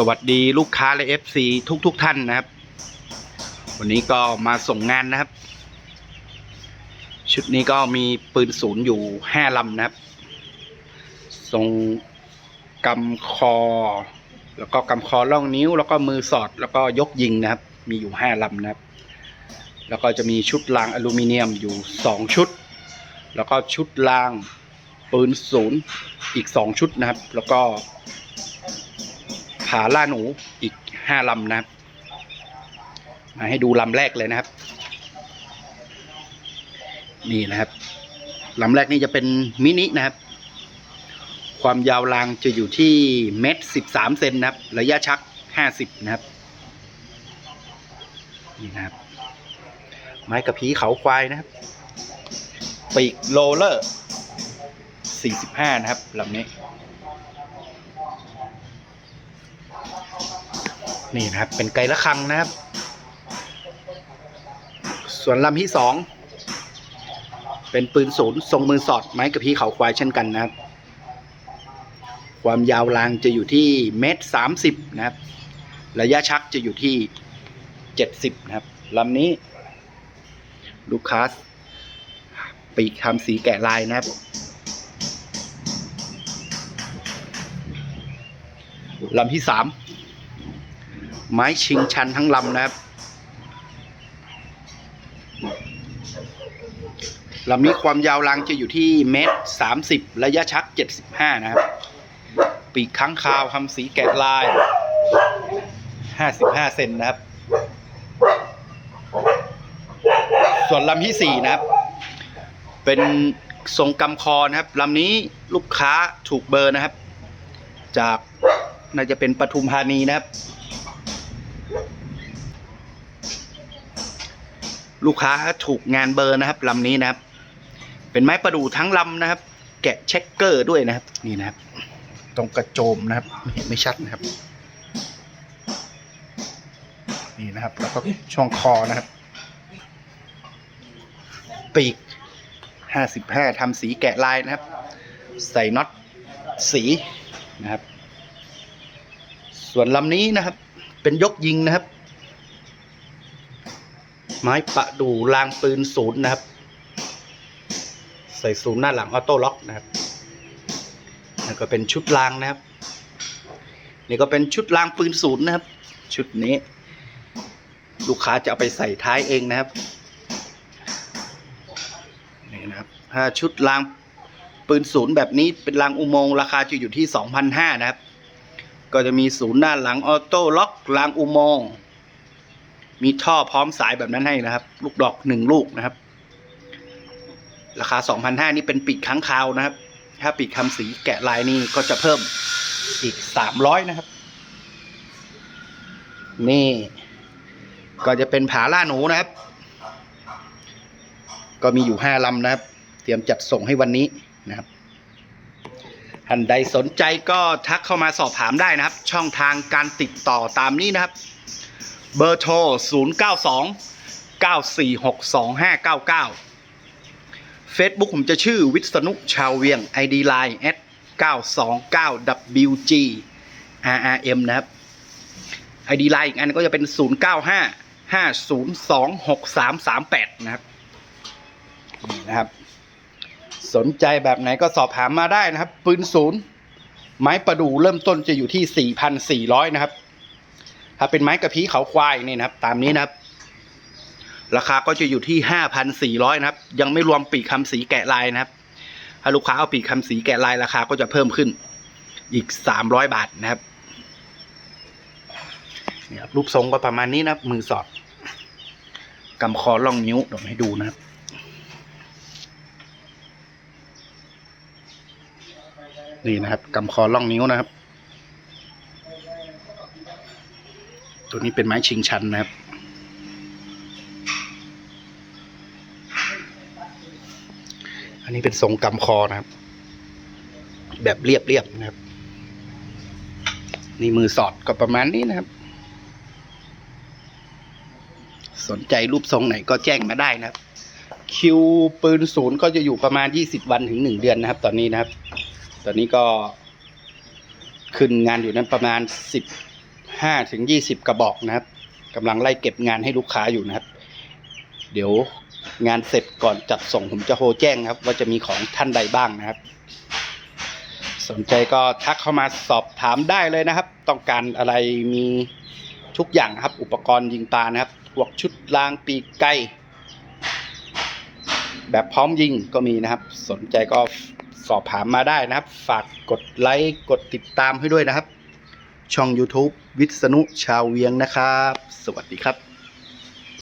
สวัสดีลูกค้าและ FC ทุกทุกท่านนะครับ วันนี้ก็มาส่งงานนะครับ ชุดนี้ก็มีปืนศูนย์อยู่ห้าลำนะครับทรงกำคอ แล้วก็กำคอล่องนิ้ว แล้วก็มือสอดแล้วก็ยกยิงนะครับ มีอยู่ห้าลำนะครับ แล้วก็จะมีชุดรางอลูมิเนียมอยู่สองชุด แล้วก็ชุดรางปืนศูนย์อีกสองชุดนะครับ แล้วก็ ผาล่าหนูอีกห้าลำนะครับ มาให้ดูลำแรกเลยนะครับ นี่นะครับลำแรกนี่จะเป็นมินินะครับ ความยาวรางจะอยู่ที่เมตรสิบสามเซนนะครับ ระยะชักห้าสิบนะครับ นี่นะครับ ไม้กระพีเขาควายนะครับ ปีกโรลเลอร์สี่สิบห้านะครับลำนี้ นี่นะครับ เป็นไก่ละคังนะครับ ส่วนลำที่สองเป็นปืนศูนย์ทรงมือสอดไม้กระพี้เขาควายเช่นกันนะครับ ความยาวรางจะอยู่ที่เมตรสามสิบนะครับ ระยะชักจะอยู่ที่เจ็ดสิบนะครับลำนี้ ลูกค้าปีกทำสีแกะลายนะครับลำที่สาม ไม้ชิงชันทั้งลำนะครับลำนี้ความยาวรางจะอยู่ที่เมตรสามสิบระยะชักเจ็ดสิบห้านะครับ ปีกค้างคาวทำสีแกะลายห้าสิบห้าเซนนะครับ ส่วนลำที่สี่นะครับ เป็นทรงกำคอนะครับลำนี้ลูกค้าถูกเบอร์นะครับ จากน่าจะเป็นปทุมธานีนะครับ ลูกค้าถูกงานเบอร์นะครับลำนี้นะครับ เป็นไม้ประดู่ทั้งลำนะครับ แกะเช็คเกอร์ด้วยนะครับ นี่นะครับ ตรงกระโจมนะครับเห็นไม่ชัดนะครับ นี่นะครับ แล้วก็ช่วงคอนะครับ ปีกห้าสิบห้าทำสีแกะลายนะครับ ใส่น็อตสีนะครับ ส่วนลำนี้นะครับ เป็นยกยิงนะครับ ไม้ประดู่รางปืนศูนย์นะครับ ใส่ศูนย์หน้าหลังออโต้ล็อกนะครับแล้วก็เป็นชุดรางนะครับ นี่ก็เป็นชุดรางปืนศูนย์นะครับ ชุดนี้ ลูกค้าจะเอาไปใส่ท้ายเองนะครับนี่นะครับถ้าชุดรางปืนศูนย์แบบนี้เป็นรางอุโมงค์ราคาจะอยู่ที่ 2,500 นะครับ ก็จะมีศูนย์ด้าหลังออโต้ล็อกรางอุโมงค์ มีท่อพร้อมสายแบบนั้นให้นะครับ ลูกดอกหนึ่งลูกนะครับ ราคา2,500นี่เป็นปีกค้างคาวนะครับ ถ้าปีกคำสีแกะลายนี่ก็จะเพิ่มอีก300นะครับ นี่ ก็จะเป็นผาล่าหนูนะครับ ก็มีอยู่5ลำนะครับ เตรียมจัดส่งให้วันนี้นะครับท่านใดสนใจก็ทักเข้ามาสอบถามได้นะครับ ช่องทางการติดต่อตามนี้นะครับ เบอร์โทร 092 946 2599 Facebook ผมจะชื่อวิษณุชาวเวียง ID Line at 929 WG RRM นะครับ ID Line อีกอันก็จะเป็น 095 502 6338 นะครับ นี่นะครับ สนใจแบบไหนก็สอบถามมาได้นะครับ ปืนศูนย์ไม้ประดู่เริ่มต้นจะอยู่ที่ 4,400 นะครับ ถ้าเป็นไม้กระพี้เขาควายนี่นะครับ ตามนี้นะครับ ราคาก็จะอยู่ที่5,400นสี่ร้อยนะครับ ยังไม่รวมปีกคำสีแกะลายนะครับ ถ้าลูกค้าเอาปีกคำสีแกะลายราคาก็จะเพิ่มขึ้น อีก300บาทนะครับนี่ครับรูปทรงก็ประมาณนี้นะครับ มือสอดกำคอล่องนิ้วเดี๋ยวให้ดูนะครับนี่นะครับกำคอล่องนิ้วนะครับ ตัวนี้เป็นไม้ชิงชันนะครับ อันนี้เป็นทรงกำคอนะครับ แบบเรียบๆนะครับ นี่มือสอดก็ประมาณนี้นะครับ สนใจรูปทรงไหนก็แจ้งมาได้นะครับ คิวปืนศูนย์ก็จะอยู่ประมาณ20วันถึง1เดือนนะครับ ตอนนี้นะครับ ตอนนี้ก็ขึ้นงานอยู่นั้นประมาณ10 ห้าถึงยี่สิบกระบอกนะครับกำลังไล่เก็บงานให้ลูกค้าอยู่นะครับ เดี๋ยวงานเสร็จก่อนจัดส่งผมจะโทรแจ้งครับ ว่าจะมีของท่านใดบ้างนะครับ สนใจก็ทักเข้ามาสอบถามได้เลยนะครับ ต้องการอะไรมีทุกอย่างครับ อุปกรณ์ยิงปลานะครับพวกชุดรางปีกไก่แบบพร้อมยิงก็มีนะครับ สนใจก็สอบถามมาได้นะครับ ฝากกดไลค์กดติดตามให้ด้วยนะครับ ช่อง YouTube วิษณุชาวเวียงนะครับ สวัสดีครับ